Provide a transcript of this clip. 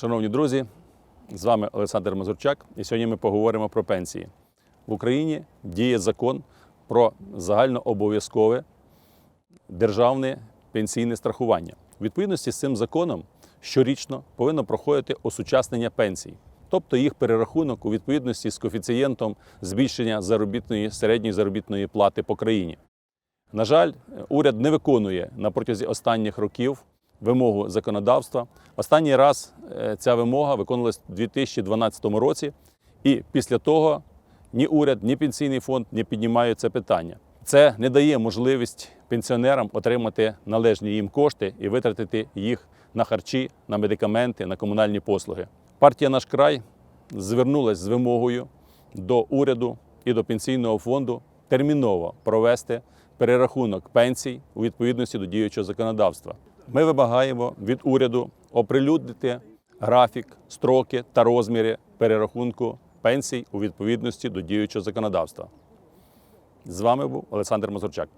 Шановні друзі, з вами Олександр Мазурчак, і сьогодні ми поговоримо про пенсії. В Україні діє закон про загальнообов'язкове державне пенсійне страхування. У відповідності з цим законом щорічно повинно проходити осучаснення пенсій, тобто їх перерахунок у відповідності з коефіцієнтом збільшення заробітної середньої заробітної плати по країні. На жаль, уряд не виконує на протязі останніх років вимогу законодавства. Останній раз е, ця вимога виконувалась у 2012 році, і після того ні уряд, ні пенсійний фонд не піднімають це питання. Це не дає можливість пенсіонерам отримати належні їм кошти і витратити їх на харчі, на медикаменти, на комунальні послуги. Партія наш край звернулася з вимогою до уряду і до пенсійного фонду терміново провести перерахунок пенсій у відповідності до діючого законодавства. Ми вимагаємо від уряду оприлюднити графік, строки та розміри перерахунку пенсій у відповідності до діючого законодавства. З вами був Олександр Мазурчак.